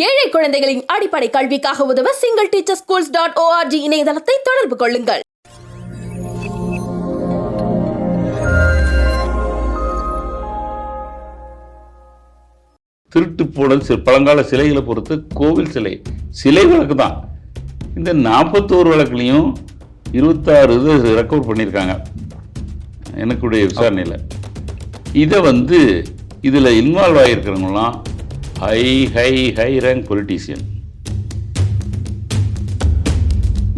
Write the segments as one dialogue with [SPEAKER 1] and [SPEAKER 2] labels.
[SPEAKER 1] ஏழை குழந்தைகளின் அடிப்படை கல்விக்காக உதவ single teacher schools dot org இணையதளத்தை தொடர்பு கொள்ளுங்கள்.
[SPEAKER 2] திருட்டு போடல் சி- பழங்கால சிலைகளை பொறுத்து கோவில் சிலை சிலை வழக்கு தான் இந்த நாற்பத்தோரு வழக்குலையும் இருபத்தாறு இது ரெக்கவர் பண்ணியிருக்காங்க. எனக்குடைய விசாரணையில். இதை வந்து இதில் involve ஆகியிருக்கிறவங்களாம் high high high rank politician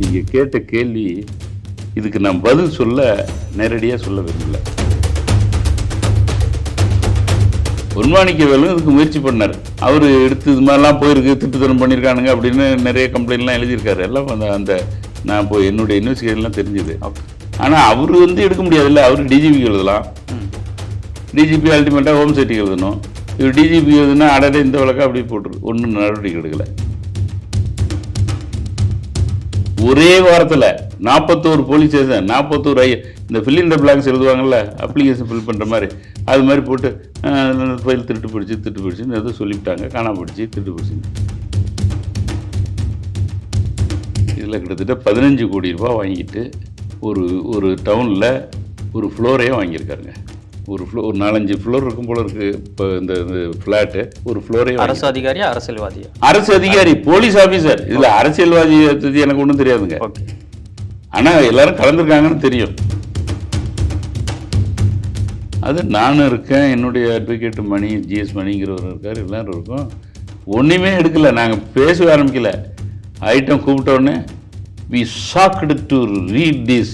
[SPEAKER 2] நீங்கள் கேட்ட கேள்வி இதுக்கு நான் பதில் சொல்ல நேரடியாக சொல்ல விரும்பல. பொன்மாணிக்க வேலும் இதுக்கு முயற்சி பண்ணார். அவர் எடுத்து இது மாதிரிலாம் போயிருக்கு திட்டுத்தனம் பண்ணியிருக்கானுங்க அப்படின்னு நிறைய கம்ப்ளைண்ட்லாம் எழுதியிருக்காரு. எல்லாம் அந்த அந்த நான் போய் என்னுடைய இன்வெஸ்டிகேஷன்லாம் தெரிஞ்சுது. ஆனால் அவர் வந்து எடுக்க முடியாதுல்ல. அவர் டிஜிபிக்கு எழுதலாம். டிஜிபி அல்டிமேட்டாக ஹோம் செட்டிக்கு எழுதணும். இது டிஜிபி எதுனா அடடே இந்த வழக்கம் அப்படி போட்டுரு. ஒன்றும் நடவடிக்கை எடுக்கலை. ஒரே வாரத்தில் நாற்பத்தோரு போலீஸ் ஸ்டேஷன் நாற்பத்தோரு ஐ இந்த ஃபில் இந்த பிளாக்ஸ் எழுதுவாங்கல்ல அப்ளிகேஷன் ஃபில் பண்ணுற மாதிரி. அது மாதிரி போட்டு ஃபைல் திருட்டு பிடிச்சி திருட்டு பிடிச்சின்னு எதுவும் சொல்லிவிட்டாங்க. காணாம பிடிச்சி திருட்டு பிடிச்சி இதில் கிட்டத்தட்ட பதினஞ்சு கோடி ரூபாய் வாங்கிட்டு ஒரு ஒரு டவுனில் ஒரு ஃப்ளோரையே வாங்கியிருக்காருங்க. ஒரு ஃப்ளோ ஒரு நாலஞ்சு ஃப்ளோர் இருக்கும் போல இருக்கு. இப்போ இந்த ஃப்ளாட்டு ஒரு ஃப்ளோரே
[SPEAKER 3] அரசு அதிகாரியா அரசியல்வாதியா?
[SPEAKER 2] அரசு அதிகாரி போலீஸ் ஆபீசர் இதுல அரசியல்வாதி எனக்கு ஒன்றும் தெரியாதுங்க.
[SPEAKER 3] ஓகே
[SPEAKER 2] ஆனா எல்லாரும் கலந்துருக்காங்கன்னு தெரியும். அது நானும் இருக்கேன். என்னுடைய அட்வொகேட் மணி ஜிஎஸ் மணிங்கிறவர் இருக்கார். எல்லாரும் இருக்கோம். ஒன்றுமே எடுக்கல. நாங்கள் பேச ஆரம்பிக்கல. ஐட்டம் கூப்பிட்ட உடனே we shocked to read this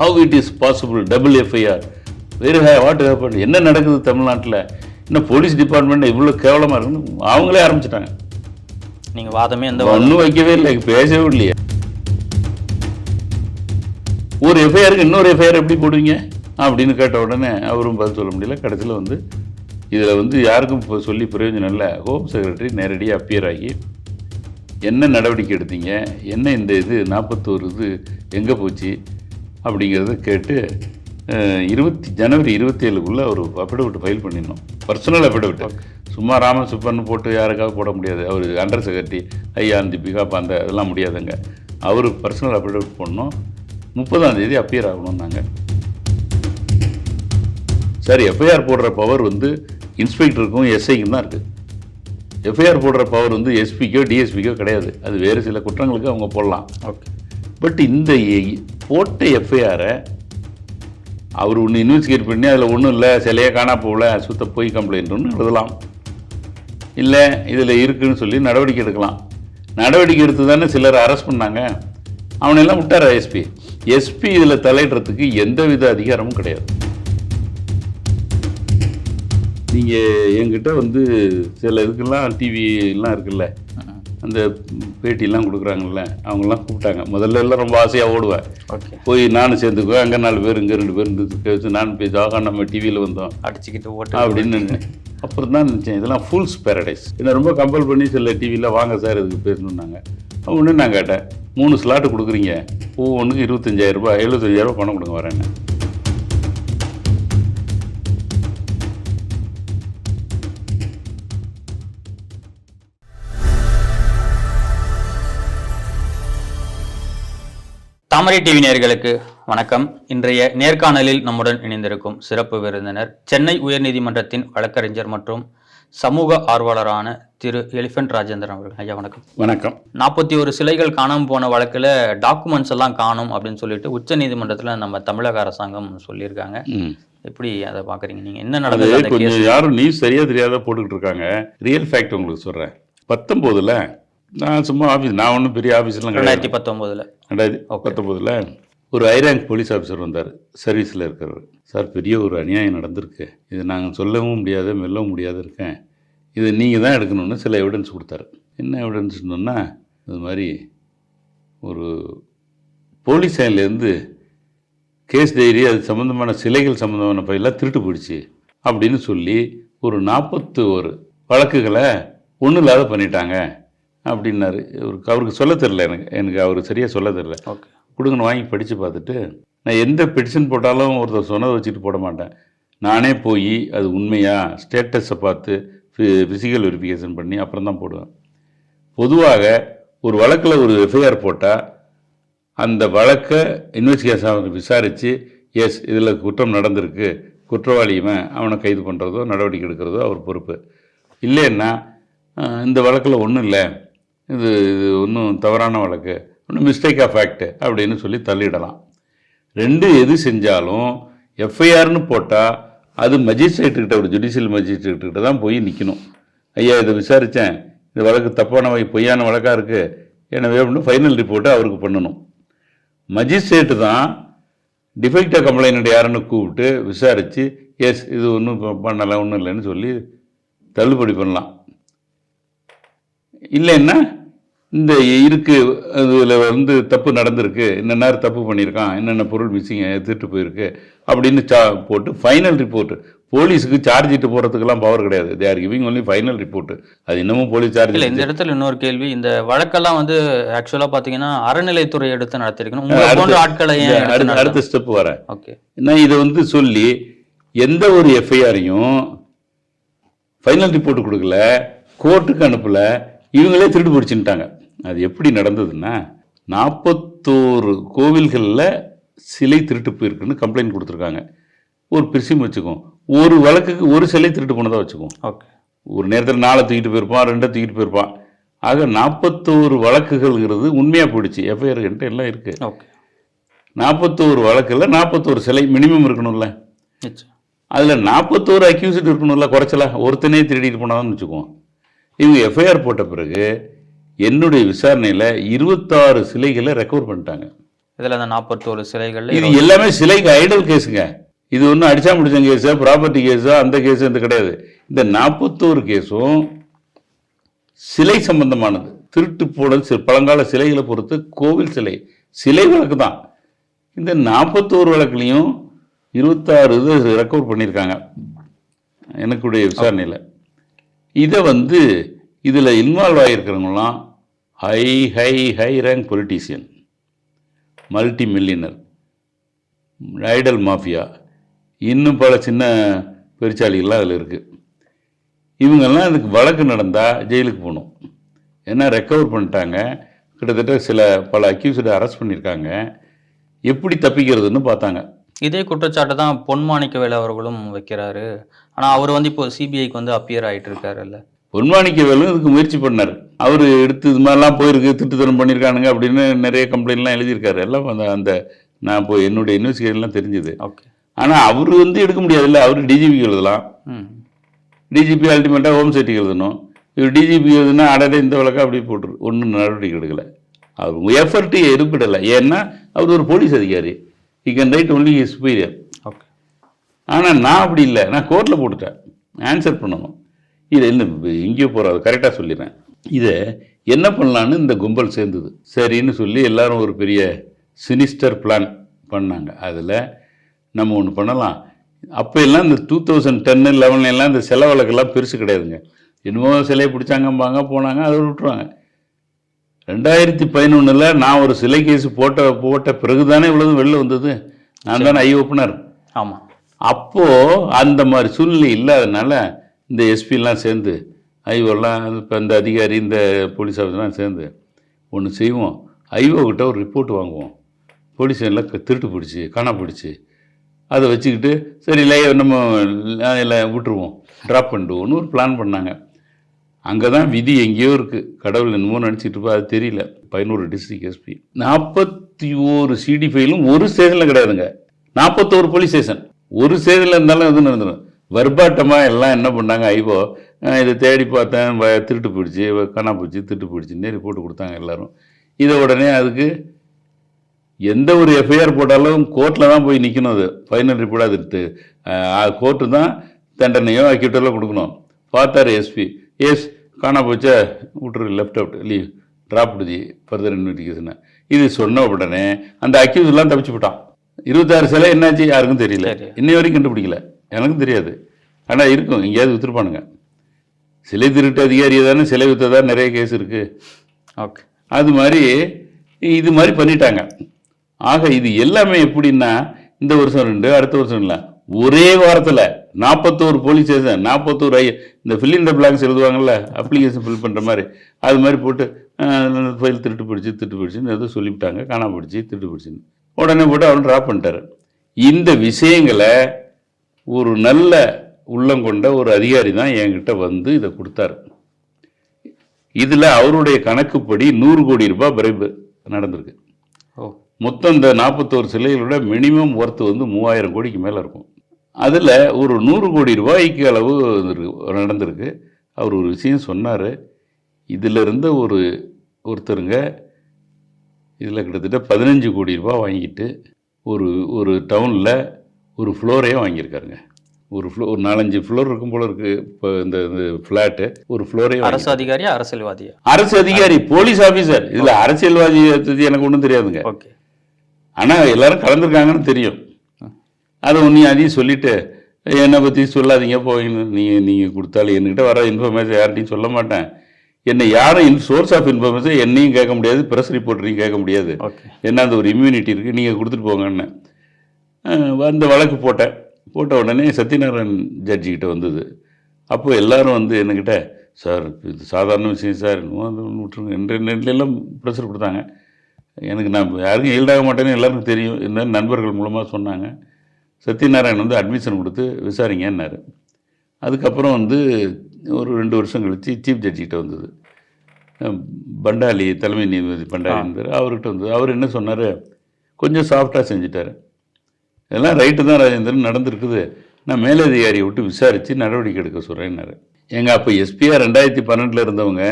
[SPEAKER 2] how it is possible double FIR வேறு வாட் ஹேப்பன் என்ன நடக்குது தமிழ்நாட்டில்? இன்னும் போலீஸ் டிபார்ட்மெண்ட் இவ்வளோ கேவலமாக இருக்குன்னு அவங்களே ஆரம்பிச்சிட்டாங்க.
[SPEAKER 3] நீங்க வாதமே எந்த
[SPEAKER 2] ஒன்றும் வைக்கவே இல்லை பேசவே இல்லையே. ஒரு எஃப்ஐஆருக்கு இன்னொரு எஃப்ஐஆர் எப்படி போடுவீங்க? அப்படின்னு கேட்ட உடனே அவரும் பதில் சொல்ல முடியல. கடைசியில் வந்து இதில் வந்து யாருக்கும் இப்போ சொல்லி பிரயோஜனம் இல்லை. ஹோம் செக்ரட்டரி நேரடியாக அப்பியர் ஆகி என்ன நடவடிக்கை எடுத்தீங்க? என்ன இந்த இது நாற்பத்தோரு இது எங்கே போச்சு? அப்படிங்கிறத கேட்டு இருபத்தி ஜனவரி இருபத்தி ஏழுக்குள்ளே ஒரு அஃபிடவிட் ஃபைல் பண்ணிடணும். பர்சனல் அஃபிடவிட் சும்மா ராமன் சுப்பன்னு போட்டு யாருக்காக போட முடியாது. அவர் அண்டர் செக்ரட்டரி ஐயா அந்த பிகாப் அந்த அதெல்லாம் முடியாதுங்க. அவர் பர்சனல் அஃபிடவிட் போடணும். முப்பதாம் தேதி அப்பியர் ஆகணும்னாங்க சரி எஃப்ஐஆர் போடுற பவர் வந்து இன்ஸ்பெக்டருக்கும் எஸ்ஐக்கும் தான் இருக்குது எஃப்ஐஆர் போடுற பவர் வந்து எஸ்பிக்கோ டிஎஸ்பிக்கோ கிடையாது. அது வேறு சில குற்றங்களுக்கு அவங்க போடலாம்.
[SPEAKER 3] ஓகே
[SPEAKER 2] பட் இந்த போட்ட எஃப்ஐஆரை அவர் ஒன்று இன்வெஸ்டிகேட் பண்ணி அதில் ஒன்றும் இல்லை சிலையே காணா போகல சுத்த போய் கம்ப்ளைண்ட்டுன்னு எழுதலாம். இல்லை இதில் இருக்குன்னு சொல்லி நடவடிக்கை எடுக்கலாம். நடவடிக்கை எடுத்து தானே சிலர் அரெஸ்ட் பண்ணாங்க. அவனெல்லாம் விட்டார் எஸ்பி எஸ்பி இதில் தலையிடுறதுக்கு எந்தவித அதிகாரமும் கிடையாது. நீங்கள் என்கிட்ட வந்து சில இதுக்கெல்லாம் டிவிலாம் இருக்குல்ல அந்த பேட்டிலாம் கொடுக்குறாங்கல்ல அவங்கெல்லாம் கூப்பிட்டாங்க. முதல்ல எல்லாம் ரொம்ப ஆசையாக ஓடுவேன் போய் நானும் சேர்ந்துக்குவேன் அங்கே நாலு பேர் இங்கே ரெண்டு பேர் இருந்து பேசி நானும் பேசி ஆகா நம்ம டிவியில் வந்தோம்.
[SPEAKER 3] அடிச்சுக்கிட்டு ஓட்டு
[SPEAKER 2] அப்படின்னு. அப்புறம் தான் நினச்சேன் இதெல்லாம் ஃபுல்ஸ் பேரடைஸ் என்னை ரொம்ப கம்பல் பண்ணி சில டிவியில் வாங்க சார் இதுக்கு பேசணுன்னாங்க ஒன்று நான் கேட்டேன் மூணு ஸ்லாட்டு கொடுக்குறீங்க. ஒவ்வொன்றுக்கு எழுபத்தஞ்சாயிரம் ரூபாய் பணம் கொடுங்க வரேன்னு.
[SPEAKER 3] தாமரை டிவி நேயர்களுக்கு வணக்கம். இன்றைய நேர்காணலில் நம்முடன் இணைந்திருக்கும் சிறப்பு விருந்தினர் சென்னை உயர்நீதிமன்றத்தின் வழக்கறிஞர் மற்றும் சமூக ஆர்வலரான திரு எலிஃபென்ட் ராஜேந்திரன் அவர்கள். ஐயா வணக்கம்.
[SPEAKER 2] வணக்கம்.
[SPEAKER 3] நாற்பத்தி ஒரு சிலைகள் காணாம போன வழக்குல டாக்குமெண்ட்ஸ் எல்லாம் காணும் அப்படின்னு சொல்லிட்டு உச்ச நீதிமன்றத்துல நம்ம தமிழக அரசாங்கம் சொல்லியிருக்காங்க. எப்படி அதை பாக்குறீங்க நீங்க என்ன நடந்தது?
[SPEAKER 2] யாரும் நியூஸ் சரியாக தெரியாத போட்டுக்கிட்டு இருக்காங்க. ரியல் ஃபேக்ட் உங்களுக்கு சொல்கிறேன் பத்தொம்போதில் நான் சும்மா ஆஃபீஸ் நான் ஒன்றும் பெரிய ஆஃபீஸ்லாம்
[SPEAKER 3] ரெண்டாயிரத்தி பத்தொன்பதுல
[SPEAKER 2] ரெண்டாயிரத்தி பத்தொம்போதில் ஒரு ஐரேங்க் போலீஸ் ஆஃபீஸர் வந்தார். சர்வீஸில் இருக்கிறவர் சார் பெரிய ஒரு அநியாயம் நடந்திருக்கு. இது நாங்கள் சொல்லவும் முடியாது மெல்லவும் முடியாது இருக்கேன். இது நீங்கள் தான் எடுக்கணும்னு சில எவிடன்ஸ் கொடுத்தாரு. என்ன எவிடன்ஸ்னோன்னா இது மாதிரி ஒரு போலீஸ் சைட்லேருந்து கேஸ் டைரி அது சம்மந்தமான சிலைகள் சம்மந்தமான பையெல்லாம் திருட்டு போயிடுச்சு அப்படின்னு சொல்லி ஒரு நாற்பத்து ஒரு வழக்குகளை ஒன்றும் இல்லாத பண்ணிட்டாங்க. அப்படின்னாரு. அவருக்கு சொல்ல தெரில எனக்கு. எனக்கு அவர் சரியாக சொல்ல தெரில
[SPEAKER 3] ஓகே.
[SPEAKER 2] கொடுங்கன்னு வாங்கி படித்து பார்த்துட்டு நான் எந்த பெட்டிஷன் போட்டாலும் ஒருத்தர் சொன்னதை வச்சுட்டு போட மாட்டேன். நானே போய் அது உண்மையா? ஸ்டேட்டஸை பார்த்து ஃபிசிக்கல் வெரிஃபிகேஷன் பண்ணி அப்புறம் தான் போடுவேன். பொதுவாக ஒரு வழக்கில் ஒரு எஃப்ஐஆர் போட்டால் அந்த வழக்கை இன்வெஸ்டிகேஷன் விசாரித்து எஸ் இதில் குற்றம் நடந்திருக்கு. குற்றவாளி இவன் அவனை கைது பண்ணுறதோ நடவடிக்கை எடுக்கிறதோ அவர் பொறுப்பு. இல்லைன்னா இந்த வழக்கில் ஒன்றும் இல்லை. இது இது ஒன்றும் தவறான வழக்கு. ஒன்றும் மிஸ்டேக் ஆஃப் ஃபேக்ட் அப்படின்னு சொல்லி தள்ளிடலாம். ரெண்டு எது செஞ்சாலும் எஃப்ஐஆர்னு போட்டால் அது மஜிஸ்ட்ரேட்டுக்கிட்ட ஒரு ஜுடிஷியல் மஜிஸ்ட்ரேட்டுக்கிட்ட தான் போய் நிற்கணும் ஐயா இதை விசாரித்தேன் இந்த வழக்கு தப்பான வகை பொய்யான வழக்காக இருக்குது எனவே அப்படின்னு ஃபைனல் ரிப்போர்ட்டை அவருக்கு பண்ணணும். மஜிஸ்ட்ரேட்டு தான் டிஃபெக்டாக கம்ப்ளைண்ட் யாருன்னு கூப்பிட்டு விசாரித்து எஸ் இது ஒன்றும் பண்ணலை ஒன்றும் இல்லைன்னு சொல்லி தள்ளுபடி பண்ணலாம். இல்லைன்னா இந்த இருக்கு அதில் வந்து தப்பு நடந்திருக்கு என்னென்ன தப்பு பண்ணியிருக்கான் என்னென்ன பொருள் மிஸ்ஸிங் எடுத்துகிட்டு போயிருக்கு அப்படின்னு சா போட்டு ஃபைனல் ரிப்போர்ட் போலீஸுக்கு சார்ஜ் இட்டு போகிறதுக்கெல்லாம் பவர் கிடையாது. They are giving only final report அது இன்னமும் போலீஸ் சார்ஜ்
[SPEAKER 3] இல்ல இந்த இடத்துல இன்னொரு கேள்வி. இந்த வழக்கெல்லாம் வந்து ஆக்சுவலா பாத்தீங்கன்னா அறநிலைத்துறை எடுத்து நடத்திருக்கணும். ஆட்களை
[SPEAKER 2] அடுத்த ஸ்டெப் வரேன்.
[SPEAKER 3] ஓகே
[SPEAKER 2] நான் இதை வந்து சொல்லி எந்த ஒரு எஃப்ஐஆரையும் ஃபைனல் ரிப்போர்ட் கொடுக்கல கோர்ட்டுக்கு அனுப்பல இவங்களே திருடு பிடிச்சின்ட்டாங்க அது எப்படி நடந்ததுன்னா நாற்பத்தோரு கோவில்களில் சிலை திருட்டு போயிருக்குன்னு கம்ப்ளைண்ட் கொடுத்துருக்காங்க. ஒரு பிரிசிம் வச்சுக்கோம் ஒரு வழக்குக்கு ஒரு சிலை திருட்டு போனதாக வச்சுக்கோம்
[SPEAKER 3] ஓகே.
[SPEAKER 2] ஒரு நேரத்தில் நாளை தூக்கிட்டு போயிருப்பான் ரெண்டை தூக்கிட்டு போயிருப்பான். ஆக நாற்பத்தோரு வழக்குகள்ங்கிறது உண்மையாக போயிடுச்சு. எஃப்ஐஆர் என்கிட்ட எல்லாம் இருக்குது
[SPEAKER 3] ஓகே.
[SPEAKER 2] நாற்பத்தோரு வழக்கில் நாற்பத்தோரு சிலை மினிமம் இருக்கணும்ல. அதில் நாற்பத்தோரு அக்யூஸ்ட் இருக்கணும்ல குறைச்சலா. ஒருத்தனே திருடிட்டு போனான்னு வச்சுக்குவோம் இவங்க எஃப்ஐஆர் போட்ட பிறகு என்னுடைய விசாரணையில் இருபத்தாறு சிலைகளை ரெக்கவர் பண்ணிட்டாங்க.
[SPEAKER 3] இதுல அந்த நாற்பத்தோரு சிலைகள்ல
[SPEAKER 2] இது எல்லாமே சிலைக்கு ஐடல் கேஸுங்க இது ஒன்றும் அடிச்சா முடிச்ச கேஸா ப்ராப்பர்ட்டி கேஸா அந்த கேஸு இந்த கிடையாது. இந்த நாற்பத்தோரு கேஸும் சிலை சம்பந்தமானது. திருட்டு போன சி- பழங்கால சிலைகளை பொறுத்து கோவில் சிலை சிலை வழக்கு தான். இந்த நாற்பத்தோரு வழக்குலையும் இருபத்தாறு இது ரெக்கவர் பண்ணியிருக்காங்க. எனக்குடைய விசாரணையில். இதை வந்து இதில் involve ஆகியிருக்கிறவங்களாம் high high high rank politician multi millionaire idol mafia இன்னும் பல சின்ன பெருச்சாளிகள்லாம் அதில் இருக்குது இவங்கெல்லாம் இதுக்கு வழக்கு நடந்தால் ஜெயிலுக்கு போகணும். ஏன்னா ரெக்கவர் பண்ணிட்டாங்க. கிட்டத்தட்ட சில பல அக்யூஸ்டை அரெஸ்ட் பண்ணியிருக்காங்க. எப்படி தப்பிக்கிறதுன்னு பார்த்தாங்க.
[SPEAKER 3] இதே குற்றச்சாட்டு தான் பொன்மாணிக்கவேல் அவர்களும் வைக்கிறாரு. ஆனால் அவர் வந்து இப்போ சிபிஐக்கு வந்து அப்பியர் ஆயிட்டு இருக்காருல்ல.
[SPEAKER 2] பொன்மாணிக்க வேலும் இதுக்கு முயற்சி பண்ணார். அவர் எடுத்து இது மாதிரிலாம் போயிருக்கு திட்டுத்தனம் பண்ணியிருக்கானுங்க அப்படின்னு நிறைய கம்ப்ளைண்ட்லாம் எழுதியிருக்காரு. எல்லாம் அந்த அந்த நான் இப்போ என்னுடைய இன்வெஸ்டிகேஷன்லாம் தெரிஞ்சுது.
[SPEAKER 3] ஓகே.
[SPEAKER 2] ஆனால் அவர் வந்து எடுக்க முடியாதுல்ல. அவர் டிஜிபிக்கு எழுதலாம். டிஜிபி அல்டிமேட்டாக ஹோம் செட்டிக்கு எழுதணும். இவர் டிஜிபி எழுதுனா அடடே இந்த வழக்கை அப்படியே போட்டுரு. ஒன்றும் நடவடிக்கை எடுக்கலை. அவர் எஃபர்ட்டு எடுப்பிடலை. ஏன்னா அவர் ஒரு போலீஸ் அதிகாரி. He can write only his superior.
[SPEAKER 3] Okay.
[SPEAKER 2] ஆனால் நான் அப்படி இல்லை. நான் கோர்ட்டில் போட்டுட்டேன். ஆன்சர் பண்ணணும். இதை இல்லை எங்கேயோ போகிறாரு கரெக்டாக சொல்லிடுறேன். இதை என்ன பண்ணலான்னு இந்த கும்பல் சேர்ந்தது. சரின்னு சொல்லி எல்லாரும் ஒரு பெரிய சினிஸ்டர் பிளான் பண்ணாங்க. அதில் நம்ம ஒன்று பண்ணலாம். அப்போ எல்லாம் இந்த டூ தௌசண்ட் டென்னு லெவன்லாம் இந்த செலவழக்கெல்லாம் பெருசு கிடையாதுங்க. என்னமோ சிலையை பிடிச்சாங்கம்பாங்க போனாங்க அதை விட்டுருவாங்க. ரெண்டாயிரத்தி பதினொன்றில் நான் ஒரு சிலை கேஸ் போட்ட போட்ட பிறகு தானே இவ்வளவு வெளில வந்தது? நான் தானே ஐ ஓப்பனர்.
[SPEAKER 3] ஆமா.
[SPEAKER 2] அப்போ அந்த மாதிரி சூழ்நிலை இல்லாதனால இந்த எஸ்பிலாம் சேர்ந்து ஐஓலாம் இப்போ இந்த அதிகாரி இந்த போலீஸ் ஆஃபீஸர்லாம் சேர்ந்து ஒன்று செய்வோம். ஐஓ கிட்ட ஒரு ரிப்போர்ட் வாங்குவோம். போலீஸ் ஸ்டேஷனில் திருட்டு பிடிச்சி காணா பிடிச்சி அதை வச்சுக்கிட்டு சரி இல்லை நம்ம இல்லை விட்டுருவோம். ட்ராப் பண்ணிடுவோம்னு ஒரு பிளான் பண்ணாங்க. அங்கே தான் விதி எங்கேயோ இருக்குது கடவுள் என்னமோ நினச்சிட்டு இருப்பா அது தெரியல. பதினோரு டிஸ்ட்ரிக்ட் எஸ்பி நாற்பத்தி ஓரு சிடி ஃபைலும் ஒரு ஸ்டேஷனில் கிடையாதுங்க. நாற்பத்தோரு போலீஸ் ஸ்டேஷன் ஒரு ஸ்டேஷனில் இருந்தாலும் எதுவும் நடந்துடும் வர்பாட்டமாக எல்லாம் என்ன பண்ணாங்க ஐவோ இதை தேடி பார்த்தேன் திருட்டு போயிடுச்சு வ- காணா போச்சு திருட்டு போயிடுச்சுன்னே ரிப்போர்ட் கொடுத்தாங்க எல்லாரும். இதை உடனே அதுக்கு எந்த ஒரு எஃப்ஐஆர் போட்டாலும் கோர்ட்டில் தான் போய் நிற்கணும் அது. ஃபைனல் ரிப்போர்ட் அது கோர்ட்டு தான் தண்டனையோ அக்யூட்டெல்லாம் கொடுக்கணும். பார்த்தாரு எஸ்பி எஸ் காணா போச்சா விட்டுரு left out leave drop the further இன்வெஸ்டிகேஷனை இது சொன்ன உடனே அந்த அக்யூஸ்லாம் தப்பிச்சு விட்டான் இருபத்தாறு சிலை என்னாச்சு யாருக்கும் தெரியல. இன்னை வரைக்கும் கண்டுபிடிக்கல. எனக்கும் தெரியாது. ஆனால் இருக்கும் எங்கேயாவது வித்துருப்பானுங்க. சிலை திருட்டு அதிகாரியை தானே சிலை வித்ததா நிறைய கேஸ் இருக்குது
[SPEAKER 3] ஓகே
[SPEAKER 2] அது மாதிரி இது மாதிரி பண்ணிட்டாங்க. ஆக இது எல்லாமே எப்படின்னா இந்த வருஷம் ரெண்டு அடுத்த வருஷம் இல்லை. ஒரே வாரத்தில் நாற்பத்தோரு போலீஸ் ஸ்டேஷன் நாற்பத்தோரு ஐ இந்த ஃபில் இந்த பிளாக்ஸ் எழுதுவாங்கல்ல அப்ளிகேஷன் ஃபில் பண்ணுற மாதிரி. அது மாதிரி போட்டு ஃபைல் திருட்டு பிடிச்சி திருட்டு பிடிச்சின்னு ஏதோ சொல்லிவிட்டாங்க காணாம பிடிச்சி திருட்டு பிடிச்சின்னு உடனே போட்டு அவன் ட்ராப் பண்ணிட்டாரு. இந்த விஷயங்களை ஒரு நல்ல உள்ளம் கொண்ட ஒரு அதிகாரி தான் என்கிட்ட வந்து இதை கொடுத்தாரு. இதில் அவருடைய கணக்குப்படி நூறு கோடி ரூபாய் பிரைப்பு நடந்திருக்கு. மொத்தம் இந்த நாற்பத்தோரு சிலைகளோட மினிமம் ஒர்த்து வந்து மூவாயிரம் கோடிக்கு மேலே இருக்கும். அதில் ஒரு நூறு கோடி ரூபாய்க்கு அளவு நடந்திருக்கு. அவர் ஒரு விஷயம் சொன்னார். இதில் இருந்த ஒரு ஒருத்தருங்க இதில் கிட்டத்தட்ட பதினஞ்சு கோடி ரூபாய் வாங்கிட்டு ஒரு ஒரு டவுனில் ஒரு ஃப்ளோரே வாங்கியிருக்காருங்க. ஒரு ஃப்ளோ ஒரு நாலஞ்சு ஃப்ளோர் இருக்கும் போல இருக்கு. இப்போ இந்த ஃப்ளாட்டு ஒரு ஃப்ளோரே
[SPEAKER 3] அரசு அதிகாரியா அரசியல்வாதியா?
[SPEAKER 2] அரசு அதிகாரி போலீஸ் ஆஃபீஸர் இதில் அரசியல்வாதி எனக்கு ஒன்றும் தெரியாதுங்க.
[SPEAKER 3] ஓகே
[SPEAKER 2] ஆனால் எல்லாரும் கலந்துருக்காங்கன்னு தெரியும். அதை ஒன்றையும் அதையும் சொல்லிட்டு என்னை பற்றி சொல்லாதீங்க போயின்னு நீங்கள் நீங்கள் கொடுத்தாலும் என்கிட்ட வர இன்ஃபர்மேஷன் யார்கிட்டையும் சொல்ல மாட்டேன். என்னை யாரும் சோர்ஸ் ஆஃப் இன்ஃபர்மேஷன் என்னையும் கேட்க முடியாது ப்ரெஸ் ரிப்போர்ட்டரையும் கேட்க முடியாது.
[SPEAKER 3] ஓகே
[SPEAKER 2] என்ன அந்த ஒரு இம்யூனிட்டி இருக்குது நீங்கள் கொடுத்துட்டு போங்கன்னு. அந்த வழக்கு போட்டேன் போட்ட உடனே சத்யநாராயண் ஜட்ஜிக்கிட்ட வந்தது. அப்போ எல்லாரும் வந்து என்கிட்ட சார் இது சாதாரண விஷயம் சார் விட்டுருங்க. என்ற ப்ரெஷர் கொடுத்தாங்க. எனக்கு நான் யாருக்கும் ஈல்டாக மாட்டேன்னு எல்லாருக்கும் தெரியும். இந்த நண்பர்கள் மூலமாக சொன்னாங்க. சத்யநாராயண் வந்து அட்மிஷன் கொடுத்து விசாரிங்கன்னாரு. அதுக்கப்புறம் வந்து ஒரு ரெண்டு வருஷம் கழித்து சீஃப் ஜட்ஜிக்கிட்ட வந்தது. பண்டாலி தலைமை நீதிபதி பண்டாலி இருந்தார் அவர்கிட்ட வந்தது. அவர் என்ன சொன்னார்? கொஞ்சம் சாஃப்டாக செஞ்சுட்டார். இதெல்லாம் ரைட்டு தான் ராஜேந்திரன் நடந்திருக்குது. நான் மேலதிகாரியை விட்டு விசாரித்து நடவடிக்கை எடுக்க சொல்கிறேன்னாரு எங்க அப்போ எஸ்பிஆர் ரெண்டாயிரத்தி பன்னெண்டில் இருந்தவங்க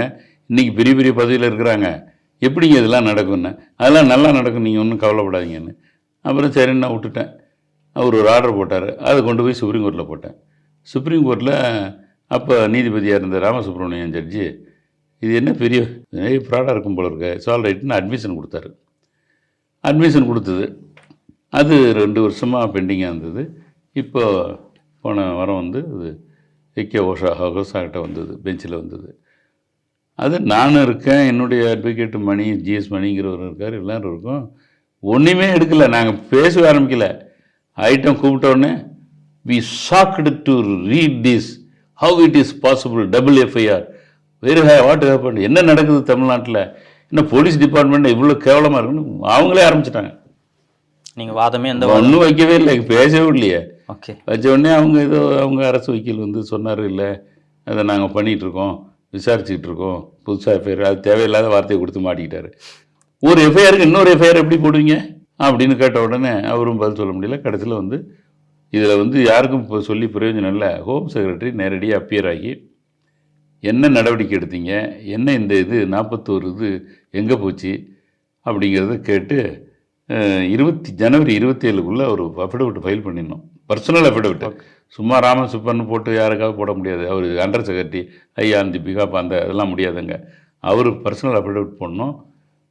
[SPEAKER 2] இன்றைக்கி பெரிய பெரிய பதவியில் இருக்கிறாங்க. எப்படிங்க இதெல்லாம் நடக்கும்னு? அதெல்லாம் நல்லா நடக்கும் நீங்கள் ஒன்றும் கவலைப்படாதீங்கன்னு. அப்புறம் சரின்னு நான் விட்டுட்டேன். அவர் ஒரு ஆர்டர் போட்டார். அதை கொண்டு போய் சுப்ரீம் கோர்ட்டில் போட்டேன். சுப்ரீம் கோர்ட்டில் அப்போ நீதிபதியாக இருந்த ராமசுப்ரமணியன் ஜட்ஜி இது என்ன பெரிய ப்ராடாக இருக்கும் போல இருக்கு. சால் ரைட்னு அட்மிஷன் கொடுத்தாரு. அட்மிஷன் கொடுத்தது. அது ரெண்டு வருஷமாக பெண்டிங்காக இருந்தது. இப்போ போன வாரம் வந்து அது ஏகே ஓஷா ஹோசாகிட்ட வந்தது பெஞ்சில் வந்தது. அது நானும் இருக்கேன் என்னுடைய அட்வொகேட் மணி ஜிஎஸ் மணிங்கிறவர் இருக்கார் எல்லோரும் இருக்கோம். ஒன்றுமே எடுக்கலை நாங்கள் பேசவே ஆரம்பிக்கல. Item கூப்பிட்டோடனே we shocked to read this how it is possible double FIR very high what happen என்ன நடக்குது தமிழ்நாட்டில்? என்ன போலீஸ் டிபார்ட்மெண்ட் இவ்வளோ கேவலமாக இருக்குன்னு? அவங்களே ஆரம்பிச்சிட்டாங்க.
[SPEAKER 3] நீங்க வாதமே எந்த
[SPEAKER 2] ஒன்றும் வைக்கவே இல்லை பேசவே இல்லையே.
[SPEAKER 3] ஓகே.
[SPEAKER 2] வச்ச உடனே அவங்க ஏதோ அவங்க அரசு வக்கீல் வந்து சொன்னார் இல்லை அதை நாங்கள் பண்ணிகிட்டு இருக்கோம் விசாரிச்சுக்கிட்டு இருக்கோம். புதுசாக எஃப்ஐஆர் அது தேவையில்லாத வார்த்தையை கொடுத்து மாட்டிக்கிட்டாரு. ஒரு எஃப்ஐஆருக்கு இன்னொரு எஃப்ஐஆர் எப்படி போடுவீங்க? அப்படின்னு கேட்ட உடனே அவரும் பதில் சொல்ல முடியல. கடைசியில் வந்து இதில் வந்து யாருக்கும் இப்போ சொல்லி பிரயோஜனம் இல்லை. ஹோம் செக்ரட்டரி நேரடியாக அப்பியர் ஆகி என்ன நடவடிக்கை எடுத்தீங்க? என்ன இந்த இது நாற்பத்தோரு இது எங்கே போச்சு? அப்படிங்கிறத கேட்டு இருபத்தி ஜனவரி இருபத்தி ஏழுக்குள்ளே ஒரு அஃபிடவிட் ஃபைல் பண்ணிடணும். பர்சனல் அஃபிடவிட் சும்மா ராமன் சுப்பன்னு போட்டு யாருக்காவது போட முடியாது. அவர் அண்டர் செக்ரட்டரி ஐயா அந்த பிகாப் அந்த அதெல்லாம் முடியாதுங்க. அவர் பர்சனல் அஃபிடவிட் போடணும்.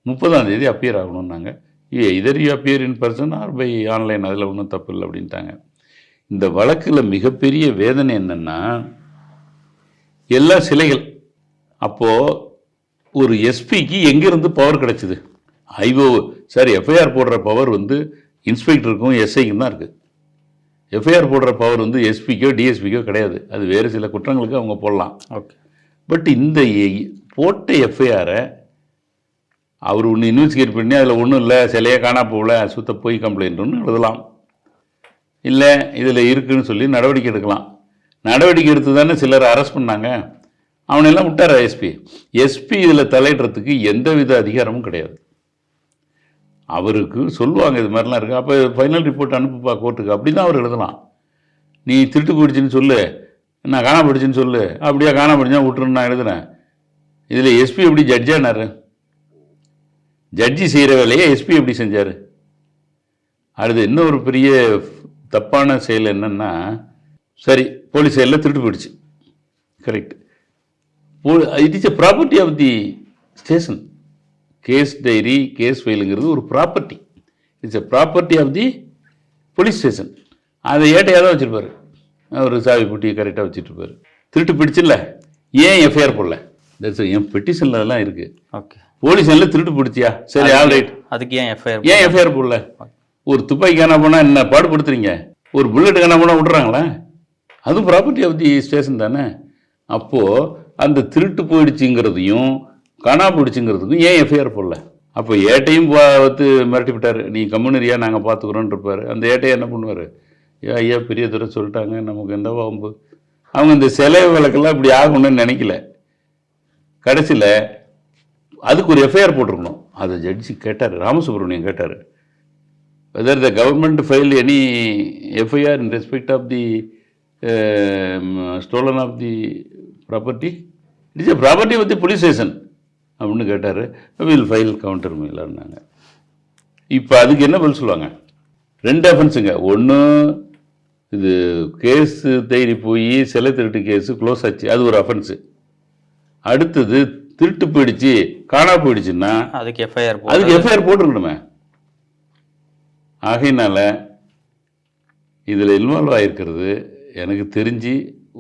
[SPEAKER 2] முப்பதாம் தேதி appear ஆகணும்னாங்க. Either you appear in person or by online அதில் ஒன்றும் தப்பு இல்லை அப்படின்ட்டாங்க. இந்த வழக்கில் மிகப்பெரிய வேதனை என்னென்னா எல்லா சிலைகள். அப்போது ஒரு எஸ்பிக்கு எங்கேருந்து பவர் கிடைச்சிது? ஐஓ சார் எஃப்ஐஆர் போடுற பவர் வந்து இன்ஸ்பெக்டருக்கும் எஸ்ஐக்கும் தான் இருக்குது எஃப்ஐஆர் போடுற பவர் வந்து எஸ்பிக்கோ டிஎஸ்பிக்கோ கிடையாது. அது வேறு சில குற்றங்களுக்கு அவங்க போடலாம்.
[SPEAKER 3] ஓகே.
[SPEAKER 2] பட் இந்த போட்ட எஃப்ஐஆரை அவர் ஒன்று இன்வெஸ்டிகேட் பண்ணி அதில் ஒன்றும் இல்லை சிலையே காணா போகல சுத்த போய் கம்ப்ளைண்ட் ஒன்று எழுதலாம். இல்லை இதில் இருக்குன்னு சொல்லி நடவடிக்கை எடுக்கலாம். நடவடிக்கை எடுத்து தானே சிலர் அரெஸ்ட் பண்ணாங்க. அவனெல்லாம் விட்டார் எஸ்பி எஸ்பி இதில் தலையிடுறதுக்கு எந்தவித அதிகாரமும் கிடையாது. அவருக்கு சொல்லுவாங்க இது மாதிரிலாம் இருக்குது அப்போ ஃபைனல் ரிப்போர்ட் அனுப்புப்பா கோர்ட்டுக்கு அப்படி தான் அவர் எழுதலாம். நீ திருட்டு போயிடுச்சுன்னு சொல்லு. நான் காணா போயிடுச்சுன்னு சொல்லு. அப்படியே காணா போயிடுச்சா விட்டுருன்னு நான் எழுதுறேன். இதில் எஸ்பி எப்படி ஜட்ஜானாரு ஜட்ஜி செய்கிற வேலையை எஸ்பி எப்படி செஞ்சார்? அடுத்து ஒரு பெரிய தப்பான செயல் என்னென்னா சரி போலீஸ் செயலில் திருட்டு போயிடுச்சு. Correct it is a property of the station case diary case ஃபைலுங்கிறது ஒரு property it's a property of the police station அதை ஏட்டையாக தான் வச்சுருப்பாரு. அவர் சாவி பூட்டி கரெக்டாக வச்சுட்ருப்பாரு. திருட்டு பிடிச்சில்ல? ஏன் எஃப்ஐஆர் போடல? தட்ஸ் என் பெட்டிஷனில் அதெல்லாம் இருக்குது
[SPEAKER 3] ஓகே
[SPEAKER 2] போலீஸ் எல்லாம் திருட்டு பிடிச்சியா? சரி ஆல் ரைட்
[SPEAKER 3] அதுக்கு ஏன் எஃப்ஐஆர்
[SPEAKER 2] ஏன் எஃப்ஐஆர் போடல? ஒரு துப்பாக்கி காணா போனால் என்ன பாடுபடுத்துறீங்க? ஒரு புல்லட் கண்ணாமனா விட்றாங்களா? அதுவும் ப்ராப்பர்ட்டி ஆஃப் தி ஸ்டேஷன் தானே? அப்போது அந்த திருட்டு போயிடுச்சுங்கிறதையும் காணா பிடிச்சிங்கிறதுக்கும் ஏன் எஃப்ஐஆர் போடல? அப்போ ஏட்டையும் பார்த்து மிரட்டி விட்டார். நீ கம்யூனரியா நாங்கள் பார்த்துக்குறோன்னு இருப்பார் அந்த ஏட்டையை என்ன பண்ணுவார்? ஐயா ஐயா பெரிய துறை சொல்லிட்டாங்க. நமக்கு எந்த வம்பு அவங்க இந்த சிலை விளக்கெல்லாம் இப்படி ஆகணும்னு நினைக்கல. கடைசியில் அதுக்கு ஒரு எஃப்ஐஆர் போட்டிருக்கணும். அதை ஜட்ஜி கேட்டார். ராமசுப்ரமணியம் கேட்டார். Whether the government file any FIR in respect of the stolen of the property it's a property with police station அப்படின்னு கேட்டார். வில் ஃபைல் கவுண்டர் மேலான்னாங்க இப்போ அதுக்கு என்ன பதில் சொல்லுவாங்க? ரெண்டு அஃபென்ஸுங்க ஒன்று இது கேஸு தேடி போய் சிலை திருட்டு கேஸு க்ளோஸ் ஆச்சு. அது ஒரு அஃபென்ஸு அடுத்தது திருட்டு போயிடுச்சு காணா போயிடுச்சுன்னா
[SPEAKER 3] அதுக்கு எஃப்ஐஆர்
[SPEAKER 2] அதுக்கு எஃப்ஐஆர் போட்டுருக்கணுமே. ஆகையினால இதில் இன்வால்வ் ஆகிருக்கிறது எனக்கு தெரிஞ்சு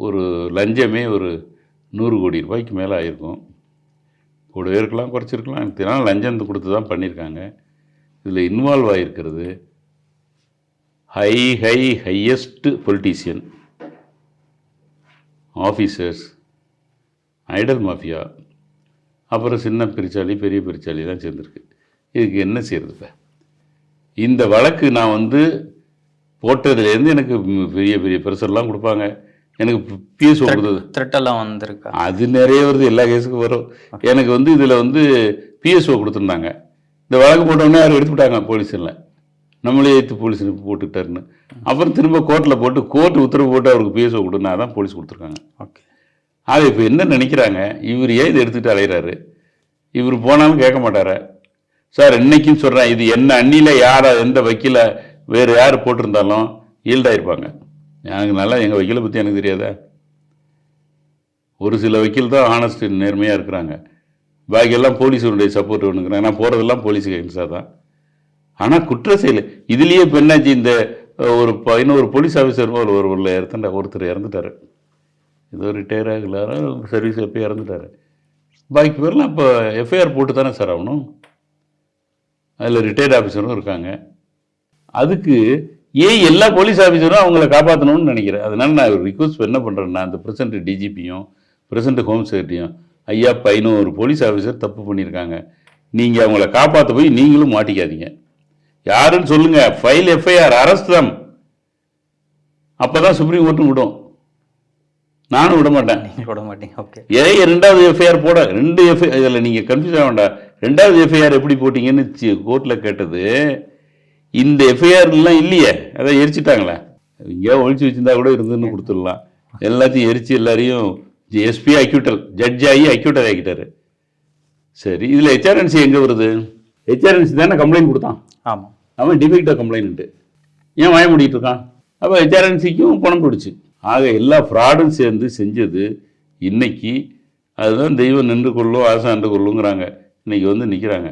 [SPEAKER 2] ஒரு லஞ்சமே ஒரு நூறு கோடி ரூபாய்க்கு மேலே ஆயிருக்கும். கூடவே இருக்கலாம் குறைச்சிருக்கலாம். எனக்கு லஞ்சம் கொடுத்து தான் பண்ணியிருக்காங்க. இதில் involve ஆகிருக்கிறது high high highest politician officers idol mafia அப்புறம் சின்ன பிரிச்சாலி பெரிய பெருச்சாலிலாம் சேர்ந்துருக்கு. இதுக்கு என்ன செய்யறது இப்போ? இந்த வழக்கு நான் வந்து போட்டதுலேருந்து எனக்கு பெரிய பெரிய பெருசெல்லாம் கொடுப்பாங்க. எனக்கு பிஎஸ்ஓ கொடுத்தது.
[SPEAKER 3] த்ரெட்டெல்லாம் வந்திருக்கா?
[SPEAKER 2] அது நிறைய வருது எல்லா கேஸுக்கும் வரும். எனக்கு வந்து இதில் வந்து பிஎஸ்ஓ கொடுத்துருந்தாங்க. இந்த வழக்கு போட்டோடனே அவர் எடுத்துவிட்டாங்க போலீஸில் நம்மளே ஏற்று போலீஸ் போட்டுக்கிட்டாருன்னு. அப்புறம் திரும்ப கோர்ட்டில் போட்டு கோர்ட் உத்தரவு போட்டு அவருக்கு பிஎஸ்ஓ கொடுனா தான் போலீஸ் கொடுத்துருக்காங்க.
[SPEAKER 3] ஓகே
[SPEAKER 2] ஆக இப்போ என்ன நினைக்கிறாங்க? இவர் ஏன் இதை எடுத்துக்கிட்டு அலைகிறாரு இவர் போனாலும் கேட்க மாட்டாரா? சார் இன்னைக்கும் சொல்கிறேன் இது என்ன அண்ணியில் யாரை எந்த வக்கீல வேறு யார் போட்டிருந்தாலும் ஈல்டாயிருப்பாங்க. எனக்கு நல்லா எங்கள் வக்கீலை பற்றி எனக்கு தெரியாதா? ஒரு சில வக்கீல் தான் ஆனஸ்ட் நேர்மையாக இருக்கிறாங்க. பாக்கியெல்லாம் போலீஸுடைய சப்போர்ட் ஒன்றுங்கிறாங்க நான் போகிறதெல்லாம் போலீஸுக்கு கைன்ஸாக தான். ஆனால் குற்ற செயல் இதுலேயே இப்போ என்னாச்சு? இந்த ஒரு பதினோரு இன்னொரு போலீஸ் ஆஃபீஸர் ஒரு ஒரு ஒரு இறந்துட்டா ஒருத்தர் இறந்துட்டாரு. ஏதோ ரிட்டையர் ஆகலாரோ சர்வீஸ் எப்போ இறந்துட்டாரு. பாக்கி பேர்லாம் இப்போ எஃப்ஐஆர் போட்டு தானே சார் ஆகணும். அதில் ரிட்டையர்ட் ஆஃபீஸரும் இருக்காங்க. அதுக்கு ஏன் எல்லா போலீஸ் ஆஃபீஸரும் அவங்கள காப்பாற்றணும்னு நினைக்கிறேன். அதனால நான் ரிக்வஸ்ட் என்ன பண்ணுறேன்னா அந்த பிரசன்ட் டிஜிபியும் பிரசன்ட் ஹோம் செக்ரட்டரியும் ஐயா பதினோரு போலீஸ் ஆஃபீஸர் தப்பு பண்ணியிருக்காங்க. நீங்கள் அவங்கள காப்பாற்ற போய் நீங்களும் மாட்டிக்காதீங்க. யாருன்னு சொல்லுங்க. ஃபைல் எஃப்ஐஆர் அரெஸ்ட் தான் அப்போ தான் சுப்ரீம் கோர்ட்டும் விடும். நானும் விட மாட்டேன்.
[SPEAKER 3] நீங்க விட மாட்டீங்க. ஓகே
[SPEAKER 2] ஏன் ரெண்டாவது எஃப்ஐஆர் போட? ரெண்டு எஃப்ஐ இதில் நீங்கள் கன்ஃபியூஸ் ஆக வேண்டாம். ரெண்டாவது எஃப்ஐஆர் எப்படி போட்டீங்கன்னு கோர்ட்டில் கேட்டது இந்த எஃப்ஐஆர்லாம் இல்லையே. அதை எரிச்சிட்டாங்களே. எங்கேயோ ஒழிச்சு வச்சிருந்தா கூட இருந்துன்னு கொடுத்துடலாம். எல்லாத்தையும் எரிச்சு எல்லாரையும் எஸ்பி அக்யூட்டல் ஜட்ஜ் ஆகி அக்யூட்டல் ஆக்கிட்டாரு. சரி இதில் ஹெச்ஆர்என்சி எங்கே வருது? ஹெச்ஆர்என்சி தானே கம்ப்ளைண்ட் கொடுத்தான்.
[SPEAKER 3] ஆமா.
[SPEAKER 2] அவன் டிஃபெக்டாக கம்ப்ளைண்ட்டு ஏன் வாய மூடிட்டு இருக்கான்? அப்போ ஹெச்ஆர்என்சிக்கும் பணம் போயிடுச்சு ஆக எல்லா ஃப்ராடும் சேர்ந்து செஞ்சது இன்னைக்கு அதுதான் தெய்வம் நின்று கொள்ளும் அரசு நின்று கொள்ளுங்கிறாங்க. இன்னைக்கு வந்து நிற்கிறாங்க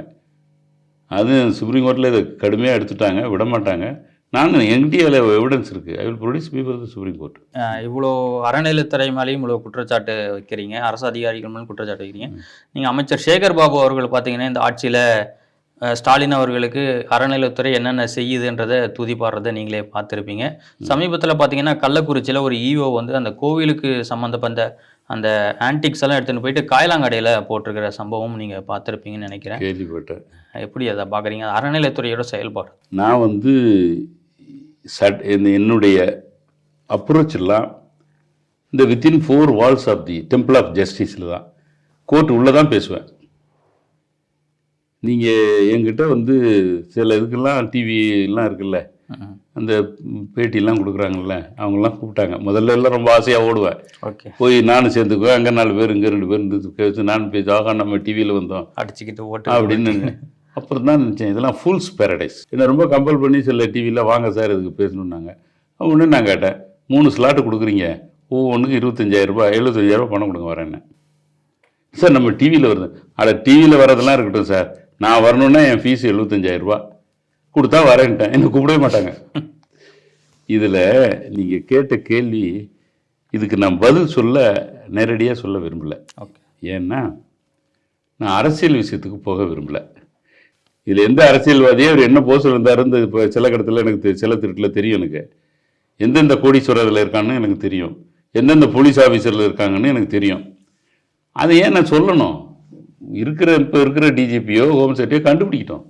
[SPEAKER 2] அது சுப்ரீம் கோர்ட்டில் இதை கடுமையாக எடுத்துட்டாங்க விட மாட்டாங்க என்கிட்டயே அதில் எவிடன்ஸ் இருக்குது I will produce before the supreme court
[SPEAKER 3] இவ்வளோ அறநிலைத்துறை மேலேயும் இவ்வளோ குற்றச்சாட்டு வைக்கிறீங்க. அரசு அதிகாரிகள் மேலும் குற்றச்சாட்டு வைக்கிறீங்க. நீங்கள் அமைச்சர் சேகர் பாபு அவர்கள் பார்த்தீங்கன்னா இந்த ஆட்சியில் ஸ்டாலின் அவர்களுக்கு அறநிலைத்துறை என்னென்ன செய்யுதுன்றதை துதிப்பாடுறதை நீங்களே பார்த்துருப்பீங்க. சமீபத்தில் பார்த்தீங்கன்னா கள்ளக்குறிச்சியில் ஒரு ஈஓ வந்து அந்த கோவிலுக்கு சம்மந்தப்பட்ட அந்த ஆன்டிக்ஸ் எல்லாம் எடுத்துன்னு போயிட்டு காயலாங்கடையில் போட்டிருக்கிற சம்பவம் நீங்கள் பார்த்துருப்பீங்கன்னு நினைக்கிறேன்.
[SPEAKER 2] கேள்விப்பட்டேன்.
[SPEAKER 3] எப்படி அதை பார்க்குறீங்க? அறநிலைத்துறையோட செயல்பாடு.
[SPEAKER 2] நான் வந்து சட் இந்த என்னுடைய அப்ரோச் எல்லாம் இந்த within four walls of the temple of ஜஸ்டிஸில் தான். கோர்ட் உள்ளே தான் பேசுவேன். நீங்கள் என்கிட்ட வந்து சில இதுக்கெல்லாம் டிவிலாம் இருக்குல்ல. அந்த பேட்டிலாம் கொடுக்குறாங்கல்ல அவங்கெல்லாம் கூப்பிட்டாங்க. முதல்ல எல்லாம் ரொம்ப ஆசையாக ஓடுவேன்
[SPEAKER 3] ஓகே.
[SPEAKER 2] போய் நானும் சேர்ந்துக்குவேன் அங்கே நாலு பேர் இங்கே ரெண்டு பேர் பேசி நானும் பேசி ஆகா நம்ம டிவியில் வந்தோம்.
[SPEAKER 3] அடிச்சுக்கிட்டு ஓட்டு.
[SPEAKER 2] அப்படின்னு அப்புறம் தான் நினச்சேன் இதெல்லாம் ஃபுல்ஸ் பேரடைஸ் என்ன ரொம்ப கம்பல் பண்ணி சில டிவியில் வாங்க சார் இதுக்கு பேசணுன்னாங்க ஒன்று நான் கேட்டேன் மூணு ஸ்லாட்டு கொடுக்குறீங்க. ஒவ்வொன்றுக்கு எழுபத்தஞ்சாயிரம் ரூபாய் பணம் கொடுங்க வரேன்னு. சார் நம்ம டிவியில் வருது. அட டிவியில் வரதெல்லாம் இருக்கட்டும் சார். நான் வரணுன்னா என் ஃபீஸ் எழுபத்தஞ்சாயிரம் ரூபாய். கொடுத்தா வரேன்ட்டேன். என்ன கூப்பிடவே மாட்டாங்க. இதில் நீங்கள் கேட்ட கேள்வி இதுக்கு நான் பதில் சொல்ல நேரடியாக சொல்ல விரும்பலை.
[SPEAKER 3] ஓகே
[SPEAKER 2] ஏன்னா நான் அரசியல் விஷயத்துக்கு போக விரும்பல. இதில் எந்த அரசியல்வாதியே அவர் என்ன போஸ்ட் இருந்தாருன்னு இப்போ சில கடத்தில் எனக்கு சில திருட்டில் தெரியும் எனக்கு. எந்தெந்த கோடீஸ்வரர் அதில் இருக்கான்னு எனக்கு தெரியும். எந்தெந்த போலீஸ் ஆஃபீஸரில் இருக்காங்கன்னு எனக்கு தெரியும். அதை ஏன் நான் சொல்லணும்? இருக்கிற இப்போ இருக்கிற டிஜிபியோ ஹோம் செக்ரட்டரியோ கண்டுபிடிக்கிட்டோம்.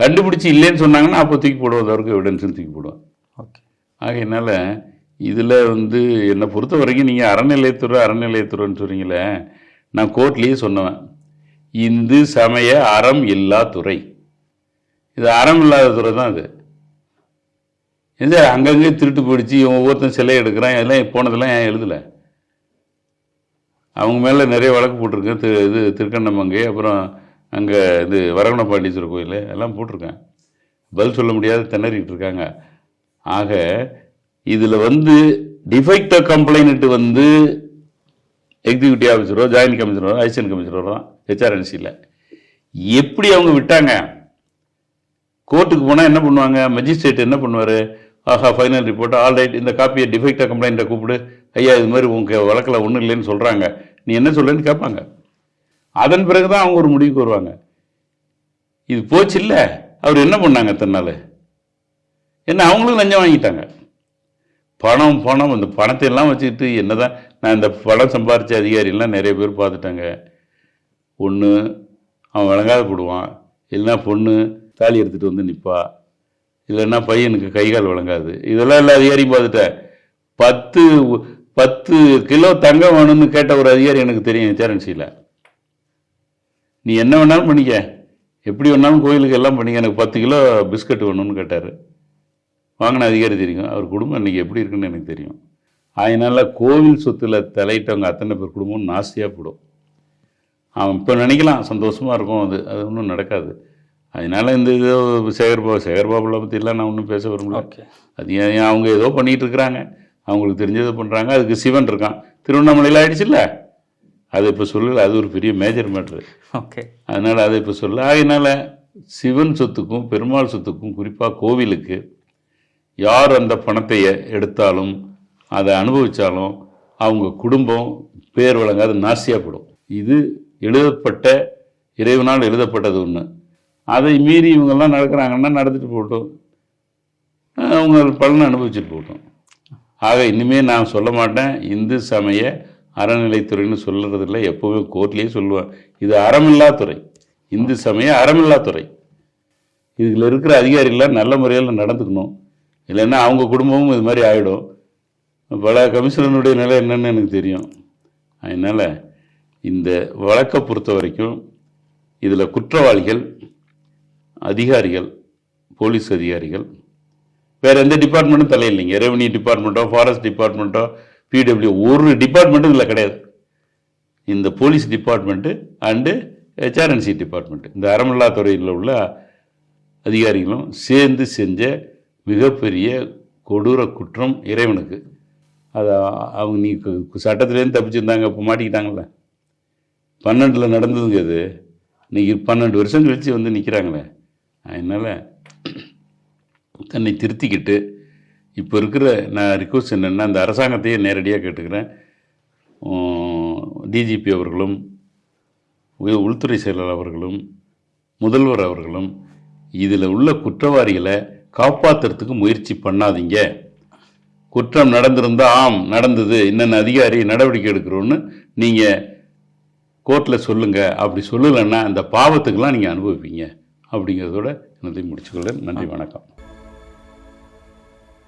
[SPEAKER 2] கண்டுபிடிச்சி இல்லைன்னு சொன்னாங்கன்னா அப்போ தூக்கி போடுவோம். அதற்கு எவிடன்ஸ்னு தூக்கி போடுவோம்.
[SPEAKER 3] ஓகே.
[SPEAKER 2] ஆகையினால இதில் வந்து என்னை பொறுத்த வரைக்கும் நீங்கள் அறநிலையத்துறை அறநிலையத்துறைன்னு சொல்கிறீங்களே நான் கோர்ட்லேயே சொன்னவன். இந்து சமய அறம் இல்லா துறை. இது அறம் இல்லாத துறை தான் அது. எந்த அங்கங்கே திருட்டு போயிடுச்சு ஒவ்வொருத்தன் சிலை எடுக்கிறான் இதெல்லாம் போனதெல்லாம் ஏன் எழுதலை? அவங்க மேலே நிறைய வழக்கு போட்டிருக்கேன் திரு இது திருக்கண்ணமங்கை அப்புறம் அங்கே இது வரவண பாண்டீஸ்வரர் கோயில் எல்லாம் போட்டிருக்கேன். பதில் சொல்ல முடியாத திணறிட்டு இருக்காங்க. ஆக இதில் வந்து டிஃபெக்ட் கம்ப்ளைண்ட் வந்து எக்ஸிக்யூட்டிவ் ஆஃபீஸரோ ஜாயின்ட் கமிஷனரோ அசிஸ்டன்ட் கமிஷனரோ ஹெச்ஆர்என்சியில் எப்படி அவங்க விட்டாங்க? கோர்ட்டுக்கு போனால் என்ன பண்ணுவாங்க? மஜிஸ்ட்ரேட் என்ன பண்ணுவார்? ஆஹா ஃபைனல் ரிப்போர்ட் ஆல் ரைட் இந்த காப்பியை டிஃபெக்டாக கம்ப்ளைண்ட்டை கூப்பிடு. ஐயா இது மாதிரி உங்கள் வழக்கில் ஒன்றும் இல்லைன்னு சொல்கிறாங்க நீ என்ன சொல்லுன்னு கேட்பாங்க அதன் பிறகு தான் அவங்க ஒரு முடிவுக்கு வருவாங்க. இது போச்சு இல்லை? அவர் என்ன பண்ணாங்க தன்னால் என்ன அவங்களும் லஞ்சம் வாங்கிட்டாங்க. பணம் பணம் இந்த பணத்தை எல்லாம் வச்சுக்கிட்டு என்னதான் நான் இந்த பணம் சம்பாரித்த அதிகாரிலாம் நிறைய பேர் பார்த்துட்டாங்க. ஒன்று அவன் வழங்காத போடுவான். இல்லைன்னா பொண்ணு தாலி எடுத்துகிட்டு வந்து நிற்பா இல்லைன்னா பையனுக்கு கை கால் இதெல்லாம் எல்லா அதிகாரியும் பார்த்துட்டேன் பத்து பத்து கிலோ தங்கம் வேணும்னு கேட்ட ஒரு அதிகாரி எனக்கு தெரியும் ஹெச்ஆர்என்சியில் நீ என்ன வேணாலும் பண்ணிக்க. எப்படி வேணாலும் கோயிலுக்கு எல்லாம் பண்ணிக்க. எனக்கு பத்து கிலோ பிஸ்கட் வேணும்னு கேட்டார். வாங்கின அதிகாரி தெரியும். அவர் குடும்பம் இன்னைக்கு எப்படி இருக்குன்னு எனக்கு தெரியும். அதனால கோவில் சொத்துல தலையிட்டவங்க அத்தனை பேர் குடும்பம் நாஸ்தியாக போடும். அவன் இப்போ நினைக்கலாம். சந்தோஷமாக இருக்கும் அது. அது ஒன்றும் நடக்காது. அதனால இந்த இது சேகர்பாபு சேகர்பாபுல பற்றிலாம் நான் ஒன்றும் பேச விரும்பல. அது அவங்க ஏதோ பண்ணிட்டு இருக்கிறாங்க. அவங்களுக்கு தெரிஞ்சதை பண்ணுறாங்க அதுக்கு சிவன் இருக்கான். திருவண்ணாமலையில் ஆயிடுச்சுல்ல அது இப்போ சொல்லல அது ஒரு பெரிய மேஜர் மேட்ரு
[SPEAKER 3] ஓகே
[SPEAKER 2] அதனால் அதை இப்போ சொல்ல அதனால் சிவன் சொத்துக்கும் பெருமாள் சொத்துக்கும் குறிப்பாக கோவிலுக்கு யார் அந்த பணத்தை எடுத்தாலும் அதை அனுபவித்தாலும் அவங்க குடும்பம் பேர் வழங்காது நாசியாப்படும். இது எழுதப்பட்ட இறைவனால் எழுதப்பட்டது ஒன்று அதை மீறி இவங்கெல்லாம் நடக்கிறாங்கன்னா நடந்துட்டு போகட்டும். அஹ் அவங்க பலனை அனுபவிச்சுட்டு போகட்டும். ஆக இனிமேல் நான் சொல்ல மாட்டேன் இந்து சமய அறநிலைத்துறைன்னு சொல்கிறதில்ல எப்போவுமே கோர்ட்லேயே சொல்லுவேன் இது அறமில்லா துறை. இந்து சமய அறமில்லா துறை. இதில் இருக்கிற அதிகாரிகள்லாம் நல்ல முறையில் நடந்துக்கணும். இல்லைன்னா அவங்க குடும்பமும் இது மாதிரி ஆகிடும் பல கமிஷனருடைய நிலை என்னன்னு எனக்கு தெரியும். அதனால் இந்த வழக்கை பொறுத்த வரைக்கும் இதில் குற்றவாளிகள் அதிகாரிகள் போலீஸ் அதிகாரிகள் வேறு எந்த டிபார்ட்மெண்ட்டும் தலையில்லைங்க. ரெவன்யூ டிபார்ட்மெண்ட்டோ ஃபாரஸ்ட் டிபார்ட்மெண்ட்டோ பிடபிள்யூ ஒரு டிபார்ட்மெண்ட்டும் இதில் கிடையாது. இந்த police department and HRNC department இந்த அறமில்லா துறையில் உள்ள அதிகாரிகளும் சேர்ந்து செஞ்ச மிகப்பெரிய கொடூர குற்றம் இறைவனுக்கு. அதை அவங்க நீ சட்டத்திலேருந்து தப்பிச்சிருந்தாங்க இப்போ மாட்டிக்கிட்டாங்கல்ல. பன்னெண்டில் நடந்ததுங்க அது இன்னைக்கு பன்னெண்டு வருஷம் கழிச்சு வந்து நிற்கிறாங்களே அதனால் தன்னை திருத்திக்கிட்டு இப்போ இருக்கிற நான் ரிக்வஸ்ட் என்னென்னா அந்த அரசாங்கத்தையே நேரடியாக கேட்டுக்கிறேன். டிஜிபி அவர்களும் உள்துறை செயலர் அவர்களும் முதல்வர் அவர்களும் இதில் உள்ள குற்றவாளிகளை காப்பாற்றுறதுக்கு முயற்சி பண்ணாதீங்க. குற்றம் நடந்திருந்தால் ஆம் நடந்தது என்னென்ன அதிகாரி நடவடிக்கை எடுக்கிறோன்னு நீங்கள் கோர்ட்டில் சொல்லுங்கள் அப்படி சொல்லலைன்னா அந்த பாவத்துக்கெல்லாம் நீங்கள் அனுபவிப்பீங்க. அப்படிங்கிறதோட என்னதையும் முடிச்சுக்கொள்ள நன்றி வணக்கம்.